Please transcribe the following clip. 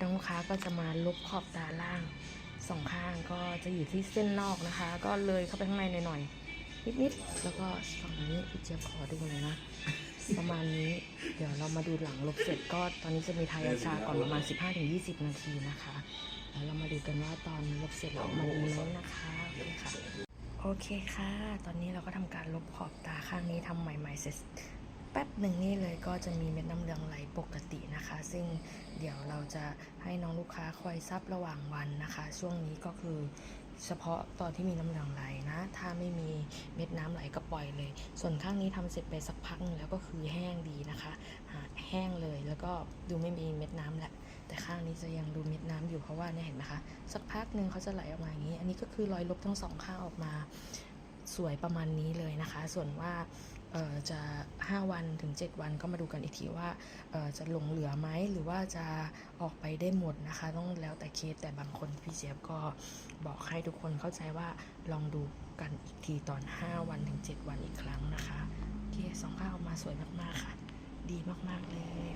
น้องลูกค้าก็จะมาลบขอบตาล่างสองข้างก็จะอยู่ที่เส้นนอกนะคะ ก็เลยเข้าไปข้างในหน่อยๆนิดๆแล้วก็ฝั่งนี้พี่เจี๊ยบขอดูหน่อยนะประมาณนี้เดี๋ยวเรามาดูหลังลบเสร็จก็ตอนนี้จะมีทายาชาก่อนประมาณ 15-20 นาทีนะคะ แล้วเรามาดูกันว่าตอนลบเสร็จแล้วมันดีไหมนะคะโอเคค่ะโอเคค่ะ ตอนนี้เราก็ทำการลบขอบตาข้างนี้ทำใหม่ๆเสร็จแป๊บหนึ่งนี่เลยก็จะมีเม็ดน้ำเหลืองไหลปกตินะคะ ซึ่ง เดี๋ยวเราจะให้น้องลูกค้าคอยซับระหว่างวันนะคะ ช่วงนี้ก็คือเฉพาะตอนที่มีน้ำเหลืองไหลนะ ถ้าไม่มีเม็ดน้ำไหลก็ปล่อยเลย ส่วนข้างนี้ทำเสร็จไปสักพักแล้วก็คือแห้งดีนะคะแห้งเลยแล้วก็ดูไม่มีเม็ดน้ำแหละ แต่ข้างนี้จะยังดูเม็ดน้ำอยู่เพราะว่าเนี่ยเห็นไหมคะ สักพักหนึ่งเขาจะไหลออกมาอย่างนี้ อันนี้ก็คือรอยลบทั้งสองข้างออกมาสวยประมาณนี้เลยนะคะ ส่วนว่า จะ 5 วันถึง 7 วันก็มาดูกันอีกทีว่าจะหลงเหลือไหมหรือว่าจะออกไปได้หมดนะคะ ต้องแล้วแต่เคสแต่บางคนพี่เจี๊ยบก็บอกให้ทุกคนเข้าใจว่าลองดูกันอีกทีตอน 5 วันถึง 7 วันอีกครั้งนะคะโอเคสองข้าวออกมาสวยมากๆค่ะ ดีมากๆเลย